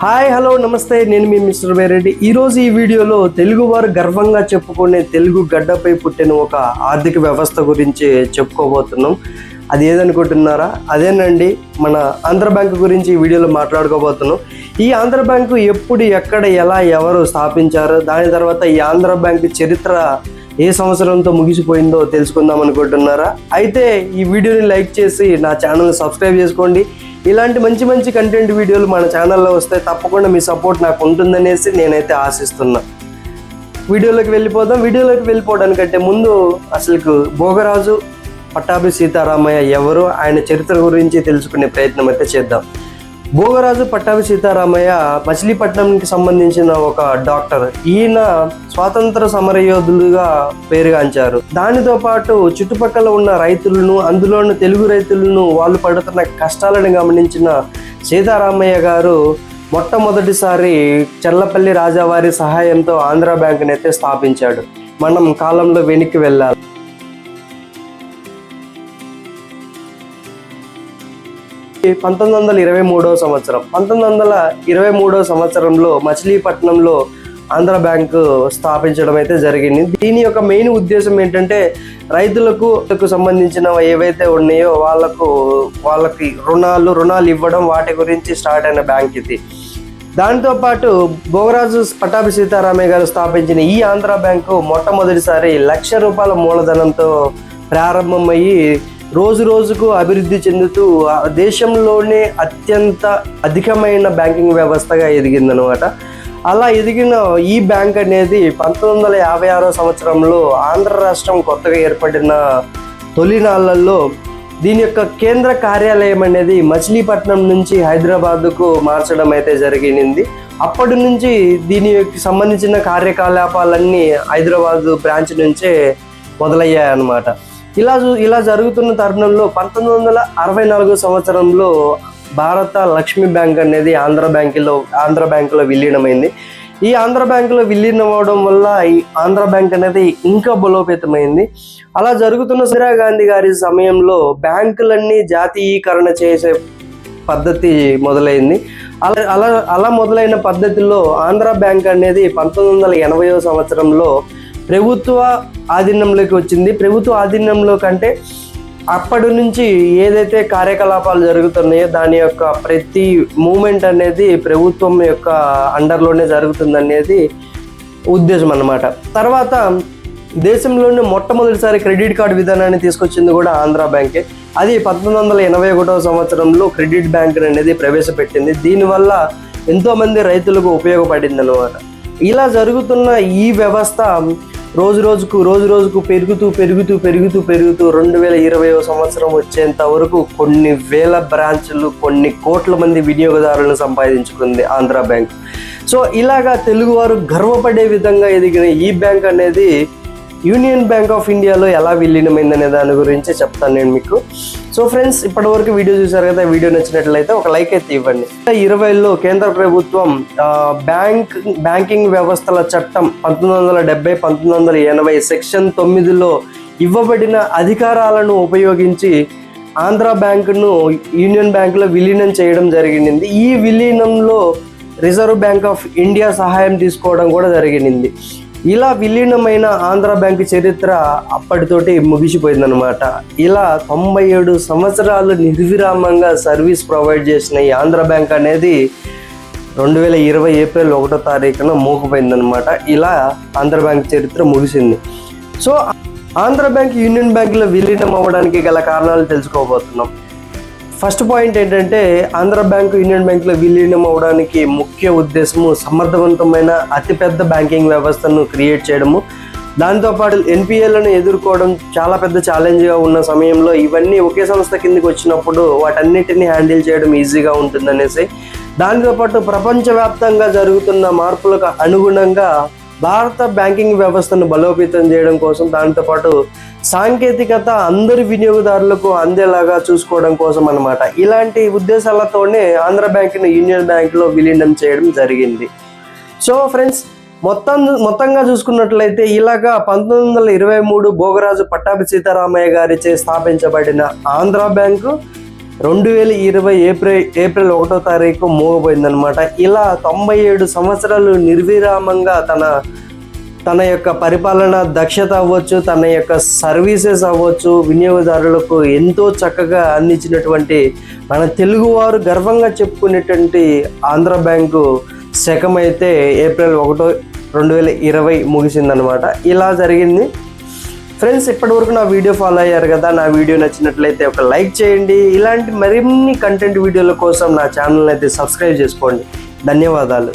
Hi hello నమస్తే. నేను మీ mister వేరెడ్డి ఈరోజు ఈ వీడియోలో తెలుగు వారు గర్వంగా చెప్పుకునే తెలుగు గడ్డపై పుట్టిన ఒక ఆర్థిక వ్యవస్థ గురించి చెప్పుకోబోతున్నాం. అది ఏదనుకుంటున్నారా? అదేనండి మన ఆంధ్ర బ్యాంక్ గురించి ఈ వీడియోలో మాట్లాడుకోబోతున్నాం. ఈ ఆంధ్ర బ్యాంకు ఎప్పుడు ఎక్కడ ఎలా ఎవరు స్థాపించారు? దాని తర్వాత ఈ ఆంధ్ర బ్యాంక్ చరిత్ర ఏ సంవత్సరంతో ముగిసిపోయిందో తెలుసుకుందాం అనుకుంటున్నారా? అయితే ఈ వీడియోని లైక్ చేసి నా ఛానల్ సబ్స్క్రైబ్ చేసుకోండి. ఇలాంటి మంచి మంచి కంటెంట్ వీడియోలు మన ఛానల్లో వస్తే తప్పకుండా మీ సపోర్ట్ నాకు ఉంటుందనేసి నేనైతే ఆశిస్తున్నా. వీడియోలోకి వెళ్ళిపోదాం. వీడియోలోకి వెళ్ళిపోవడానికంటే ముందు అసలు భోగరాజు పట్టాభి సీతారామయ్య ఎవరు ఆయన చరిత్ర గురించి తెలుసుకునే ప్రయత్నం అయితే చేద్దాం. భోగరాజు పట్టాభి సీతారామయ్య మచిలీపట్నంకి సంబంధించిన ఒక డాక్టర్. ఈయన స్వాతంత్ర సమరయోధులుగా పేరుగాంచారు. దానితో పాటు చుట్టుపక్కల ఉన్న రైతులను అందులోని తెలుగు రైతులను వాళ్ళు పడుతున్న కష్టాలను గమనించిన సీతారామయ్య గారు మొట్టమొదటిసారి చెల్లపల్లి రాజావారి సహాయంతో ఆంధ్ర బ్యాంకునైతే స్థాపించాడు. మనం కాలంలో వెనక్కి వెళ్ళాలి. పంతొమ్మిది వందల ఇరవై మూడవ సంవత్సరం. పంతొమ్మిది వందల ఇరవై మూడవ సంవత్సరంలో మచిలీపట్నంలో ఆంధ్ర బ్యాంకు స్థాపించడం అయితే జరిగింది. దీని యొక్క మెయిన్ ఉద్దేశం ఏంటంటే రైతులకు సంబంధించిన ఏవైతే ఉన్నాయో వాళ్ళకు వాళ్ళకి రుణాలు రుణాలు ఇవ్వడం వాటి గురించి స్టార్ట్ అయిన బ్యాంక్ ఇది. దాంతోపాటు భోగరాజు పట్టాభి సీతారామయ్య గారు స్థాపించిన ఈ ఆంధ్ర బ్యాంకు మొట్టమొదటిసారి లక్ష రూపాయల మూలధనంతో ప్రారంభమయ్యి రోజు రోజుకు అభివృద్ధి చెందుతూ ఆ దేశంలోనే అత్యంత అధికమైన బ్యాంకింగ్ వ్యవస్థగా ఎదిగిందనమాట అలా ఎదిగిన ఈ బ్యాంక్ అనేది పంతొమ్మిది వందల యాభై ఆరో సంవత్సరంలో ఆంధ్ర రాష్ట్రం కొత్తగా ఏర్పడిన తొలినాళ్ళలో దీని యొక్క కేంద్ర కార్యాలయం అనేది మచిలీపట్నం నుంచి హైదరాబాద్కు మార్చడం అయితే జరిగింది అప్పటి నుంచి దీనికి సంబంధించిన కార్యకలాపాలన్నీ హైదరాబాద్ బ్రాంచ్ నుంచే మొదలయ్యాయి అన్నమాట ఇలా ఇలా జరుగుతున్న తరుణంలో పంతొమ్మిది వందల అరవై నాలుగో సంవత్సరంలో భారత లక్ష్మీ బ్యాంక్ అనేది ఆంధ్ర బ్యాంకులో ఆంధ్ర బ్యాంకులో విలీనమైంది. ఈ ఆంధ్ర బ్యాంకులో విలీనం అవడం వల్ల ఈ ఆంధ్ర బ్యాంక్ అనేది ఇంకా బలోపేతమైంది. అలా జరుగుతున్న ఇందిరా గాంధీ గారి సమయంలో బ్యాంకులన్నీ జాతీయీకరణ చేసే పద్ధతి మొదలైంది. అలా అలా అలా మొదలైన పద్ధతిలో ఆంధ్ర బ్యాంక్ అనేది పంతొమ్మిది వందల ఎనభైవ సంవత్సరంలో ప్రభుత్వ ఆధీనంలోకి వచ్చింది. ప్రభుత్వ ఆధీనంలో కంటే అప్పటి నుంచి ఏదైతే కార్యకలాపాలు జరుగుతున్నాయో దాని యొక్క ప్రతి మూమెంట్ అనేది ప్రభుత్వం యొక్క అండర్లోనే జరుగుతుంది అనేది ఉద్దేశం అన్నమాట. తర్వాత దేశంలోనే మొట్టమొదటిసారి క్రెడిట్ కార్డు విధానాన్ని తీసుకొచ్చింది కూడా ఆంధ్ర బ్యాంకే. అది పంతొమ్మిది వందల ఎనభై ఒకటవ సంవత్సరంలో క్రెడిట్ బ్యాంక్ అనేది ప్రవేశపెట్టింది. దీనివల్ల ఎంతోమంది రైతులకు ఉపయోగపడింది అనమాట ఇలా జరుగుతున్న ఈ వ్యవస్థ రోజు రోజుకు రోజు రోజుకు పెరుగుతూ పెరుగుతూ పెరుగుతూ పెరుగుతూ రెండు వేల ఇరవై సంవత్సరం వచ్చేంత వరకు కొన్ని వేల బ్రాంచ్లు కొన్ని కోట్ల మంది వినియోగదారులను సంపాదించుకుంది ఆంధ్ర బ్యాంక్. సో ఇలాగా తెలుగువారు గర్వపడే విధంగా ఎదిగిన ఈ బ్యాంక్ అనేది యూనియన్ బ్యాంక్ ఆఫ్ ఇండియాలో ఎలా విలీనమైందనే దాని గురించి చెప్తాను నేను మీకు. సో ఫ్రెండ్స్ ఇప్పటివరకు వీడియో చూసారు కదా వీడియో నచ్చినట్లయితే ఒక లైక్ అయితే ఇవ్వండి. ఇరవైలో కేంద్ర ప్రభుత్వం బ్యాంక్ బ్యాంకింగ్ వ్యవస్థల చట్టం పంతొమ్మిది వందల డెబ్బై పంతొమ్మిది వందల ఎనభై సెక్షన్ తొమ్మిదిలో ఇవ్వబడిన అధికారాలను ఉపయోగించి ఆంధ్ర బ్యాంకును యూనియన్ బ్యాంకులో విలీనం చేయడం జరిగింది. ఈ విలీనంలో రిజర్వ్ బ్యాంక్ ఆఫ్ ఇండియా సహాయం తీసుకోవడం కూడా జరిగింది. ఇలా విలీనమైన ఆంధ్ర బ్యాంకు చరిత్ర అప్పటితోటి ముగిసిపోయిందనమాట ఇలా తొంభై ఏడు సంవత్సరాలు నిర్విరామంగా సర్వీస్ ప్రొవైడ్ చేసిన ఈ ఆంధ్ర బ్యాంక్ అనేది రెండు వేల ఇరవై ఏప్రిల్ ఒకటో తారీఖున మూకపోయిందనమాట ఇలా ఆంధ్ర బ్యాంక్ చరిత్ర ముగిసింది. సో ఆంధ్ర బ్యాంక్ యూనియన్ బ్యాంకులో విలీనం అవ్వడానికి గల కారణాలు తెలుసుకోబోతున్నాం. ఫస్ట్ పాయింట్ ఏంటంటే ఆంధ్ర బ్యాంకు యూనియన్ బ్యాంకులో విలీనం అవడానికి ముఖ్య ఉద్దేశము సమర్థవంతమైన అతిపెద్ద బ్యాంకింగ్ వ్యవస్థను క్రియేట్ చేయడము. దాంతోపాటు ఎన్పిఎల్ను ఎదుర్కోవడం చాలా పెద్ద ఛాలెంజ్గా ఉన్న సమయంలో ఇవన్నీ ఒకే సంస్థ కిందకి వచ్చినప్పుడు వాటన్నిటిని హ్యాండిల్ చేయడం ఈజీగా ఉంటుందనేసి. దాంతోపాటు ప్రపంచవ్యాప్తంగా జరుగుతున్న మార్పులకు అనుగుణంగా భారత బ్యాంకింగ్ వ్యవస్థను బలోపేతం చేయడం కోసం దాంతోపాటు సాంకేతికత అందరి వినియోగదారులకు అందేలాగా చూసుకోవడం కోసం అన్నమాట. ఇలాంటి ఉద్దేశాలతోనే ఆంధ్ర బ్యాంకును యూనియన్ బ్యాంకులో విలీనం చేయడం జరిగింది. సో ఫ్రెండ్స్ మొత్తం మొత్తంగా చూసుకున్నట్లయితే ఇలాగా పంతొమ్మిది వందల ఇరవై మూడు భోగరాజు పట్టాభి సీతారామయ్య గారిచే స్థాపించబడిన ఆంధ్ర బ్యాంకు రెండు వేల ఇరవై ఏప్రిల్ ఏప్రిల్ ఒకటో తారీఖు మూగబోయిందనమాట ఇలా తొంభై ఏడు సంవత్సరాలు నిర్విరామంగా తన తన యొక్క పరిపాలన దక్షత అవ్వచ్చు తన యొక్క సర్వీసెస్ అవ్వచ్చు వినియోగదారులకు ఎంతో చక్కగా అందించినటువంటి మన తెలుగువారు గర్వంగా చెప్పుకునేటువంటి ఆంధ్ర బ్యాంకు శకమైతే ఏప్రిల్ ఒకటో రెండు వేల ఇరవై ముగిసిందనమాట ఇలా జరిగింది. ఫ్రెండ్స్ ఇప్పటివరకు నా వీడియో ఫాలో అయ్యారు కదా నా వీడియో నచ్చినట్లయితే ఒక లైక్ చేయండి. ఇలాంటి మరిన్ని కంటెంట్ వీడియోల కోసం నా ఛానల్ అయితే సబ్స్క్రైబ్ చేసుకోండి. ధన్యవాదాలు.